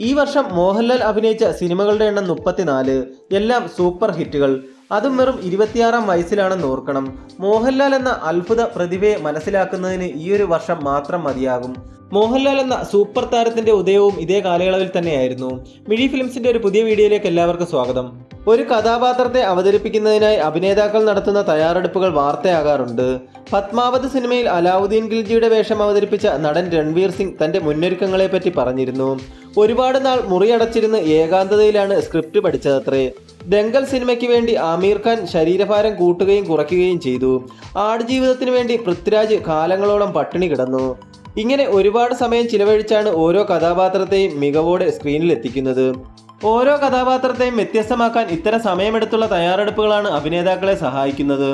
ഈ വർഷം മോഹൻലാൽ അഭിനയിച്ച സിനിമകളുടെ എണ്ണം മുപ്പത്തിനാല്. എല്ലാം സൂപ്പർ ഹിറ്റുകൾ. അതും വെറും ഇരുപത്തിയാറാം വയസ്സിലാണെന്ന് ഓർക്കണം. മോഹൻലാൽ എന്ന അത്ഭുത പ്രതിഭയെ മനസ്സിലാക്കുന്നതിന് ഈ ഒരു വർഷം മാത്രം മതിയാകും. മോഹൻലാൽ എന്ന സൂപ്പർ താരത്തിന്റെ ഉദയവും ഇതേ കാലയളവിൽ തന്നെയായിരുന്നു. മിഴി ഫിലിംസിന്റെ ഒരു പുതിയ വീഡിയോയിലേക്ക് എല്ലാവർക്കും സ്വാഗതം. ഒരു കഥാപാത്രത്തെ അവതരിപ്പിക്കുന്നതിനായി അഭിനേതാക്കൾ നടത്തുന്ന തയ്യാറെടുപ്പുകൾ വാർത്തയാകാറുണ്ട്. പത്മാവത് സിനിമയിൽ അലാവുദ്ദീൻ ഖിൽജിയുടെ വേഷം അവതരിപ്പിച്ച നടൻ രൺവീർ സിംഗ് തന്റെ മുന്നൊരുക്കങ്ങളെ പറ്റി പറഞ്ഞിരുന്നു. ഒരുപാട് നാൾ മുറിയടച്ചിരുന്ന് ഏകാന്തതയിലാണ് സ്ക്രിപ്റ്റ് പഠിച്ചതത്രേ. ദങ്കൽ സിനിമയ്ക്ക് വേണ്ടി ആമീർ ഖാൻ ശരീരഭാരം കൂട്ടുകയും കുറയ്ക്കുകയും ചെയ്തു. ആടുജീവിതത്തിന് വേണ്ടി പൃഥ്വിരാജ് കാലങ്ങളോളം പട്ടിണി കിടന്നു. ഇങ്ങനെ ഒരുപാട് സമയം ചിലവഴിച്ചാണ് ഓരോ കഥാപാത്രത്തെയും മികവോടെ സ്ക്രീനിൽ എത്തിക്കുന്നത് ഓരോ കഥാപാത്രത്തെയും വ്യത്യസ്തമാക്കാൻ ഇത്തരം സമയമെടുത്തുള്ള തയ്യാറെടുപ്പുകളാണ് അഭിനേതാക്കളെ സഹായിക്കുന്നത്.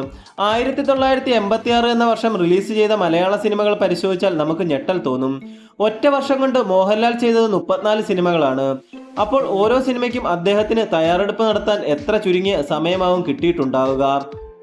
ആയിരത്തി തൊള്ളായിരത്തി എൺപത്തി ആറ് എന്ന വർഷം റിലീസ് ചെയ്ത മലയാള സിനിമകൾ പരിശോധിച്ചാൽ നമുക്ക് ഞെട്ടൽ തോന്നും. ഒറ്റ വർഷം കൊണ്ട് മോഹൻലാൽ ചെയ്തത് മുപ്പത്തിനാല് സിനിമകളാണ്. അപ്പോൾ ഓരോ സിനിമയ്ക്കും അദ്ദേഹത്തിന് തയ്യാറെടുപ്പ് നടത്താൻ എത്ര ചുരുങ്ങിയ സമയമാവും കിട്ടിയിട്ടുണ്ടാവുക?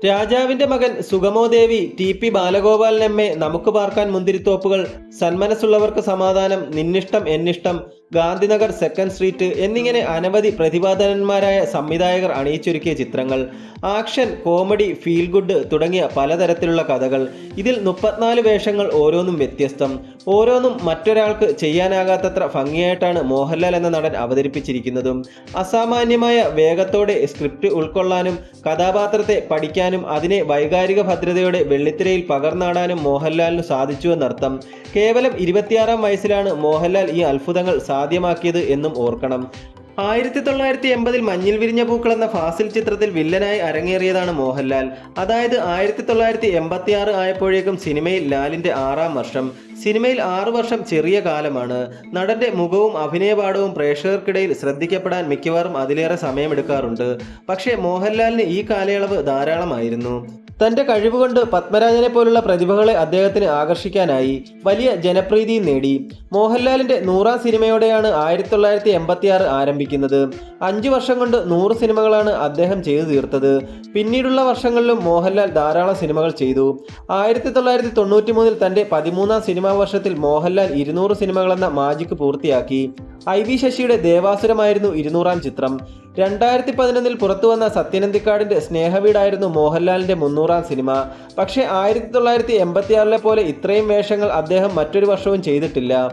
രാജാവിന്റെ മകൻ Sugamodevi T P Balagopalan M A നമുക്ക് പാർക്കാൻ മുന്തിരിത്തോപ്പുകൾ സന്മനസ്സുള്ളവർക്ക് സമാധാനം നിന്നിഷ്ടം എന്നിഷ്ടം ഗാന്ധിനഗർ സെക്കൻഡ് സ്ട്രീറ്റ് എന്നിങ്ങനെ അനവധി പ്രതിഭാധനന്മാരായ സംവിധായകർ അണിയിച്ചൊരുക്കിയ ചിത്രങ്ങൾ ആക്ഷൻ കോമഡി ഫീൽ ഗുഡ് തുടങ്ങിയ പലതരത്തിലുള്ള കഥകൾ. ഇതിൽ മുപ്പത്തിനാല് വേഷങ്ങൾ ഓരോന്നും വ്യത്യസ്തം. ഓരോന്നും മറ്റൊരാൾക്ക് ചെയ്യാനാകാത്തത്ര ഭംഗിയായിട്ടാണ് മോഹൻലാൽ എന്ന നടൻ അവതരിപ്പിച്ചിരിക്കുന്നതും. അസാമാന്യമായ വേഗത്തോടെ സ്ക്രിപ്റ്റ് ഉൾക്കൊള്ളാനും കഥാപാത്രത്തെ പഠിക്കാനും അതിനെ വൈകാരിക ഭദ്രതയോടെ വെള്ളിത്തിരയിൽ പകർന്നാടാനും മോഹൻലാലിന് സാധിച്ചുവെന്നർത്ഥം. കേവലം ഇരുപത്തിയാറാം വയസ്സിലാണ് മോഹൻലാൽ ഈ അത്ഭുതങ്ങൾ സാധ്യമാക്കിയത് എന്നും ഓർക്കണം. ആയിരത്തി തൊള്ളായിരത്തി എൺപതിൽ മഞ്ഞിൽ വിരിഞ്ഞ പൂക്കൾ എന്ന ഫാസിൽ ചിത്രത്തിൽ വില്ലനായി അരങ്ങേറിയതാണ് മോഹൻലാൽ. അതായത് ആയിരത്തി തൊള്ളായിരത്തി എൺപത്തി ആറ് ആയപ്പോഴേക്കും സിനിമയിൽ ലാലിന്റെ ആറാം വർഷം. സിനിമയിൽ ആറു വർഷം ചെറിയ കാലമാണ്. നടന്റെ മുഖവും അഭിനയപാഠവും പ്രേക്ഷകർക്കിടയിൽ ശ്രദ്ധിക്കപ്പെടാൻ മിക്കവാറും അതിലേറെ സമയമെടുക്കാറുണ്ട്. പക്ഷേ മോഹൻലാലിന് ഈ കാലയളവ് ധാരാളമായിരുന്നു. തന്റെ കഴിവുകൊണ്ട് പത്മരാജനെ പോലുള്ള പ്രതിഭകളെ അദ്ദേഹത്തിന് ആകർഷിക്കാനായി വലിയ ജനപ്രീതിയും നേടി. മോഹൻലാലിന്റെ നൂറാം സിനിമയോടെയാണ് ആയിരത്തി തൊള്ളായിരത്തി എൺപത്തി ആറ് ആരംഭിക്കുന്നത്. അഞ്ചു വർഷം കൊണ്ട് നൂറ് സിനിമകളാണ് അദ്ദേഹം ചെയ്തു തീർത്തത്. പിന്നീടുള്ള വർഷങ്ങളിലും മോഹൻലാൽ ധാരാളം സിനിമകൾ ചെയ്തു. ആയിരത്തി തൊള്ളായിരത്തി തൊണ്ണൂറ്റി മൂന്നിൽ തന്റെ പതിമൂന്നാം സിനിമാ വർഷത്തിൽ മോഹൻലാൽ ഇരുന്നൂറ് സിനിമകളെന്ന മാജിക്ക് പൂർത്തിയാക്കി. ഐ വി ശശിയുടെ ദേവാസുരമായിരുന്നു ഇരുന്നൂറാം ചിത്രം. രണ്ടായിരത്തി പതിനൊന്നിൽ പുറത്തു വന്ന സത്യനന്ദിക്കാടിന്റെ സ്നേഹവീടായിരുന്നു മോഹൻലാലിന്റെ മുന്നൂറാം സിനിമ. പക്ഷേ ആയിരത്തി തൊള്ളായിരത്തി എൺപത്തിയാറിലെ പോലെ ഇത്രയും വേഷങ്ങൾ അദ്ദേഹം മറ്റൊരു വർഷവും ചെയ്തിട്ടില്ല.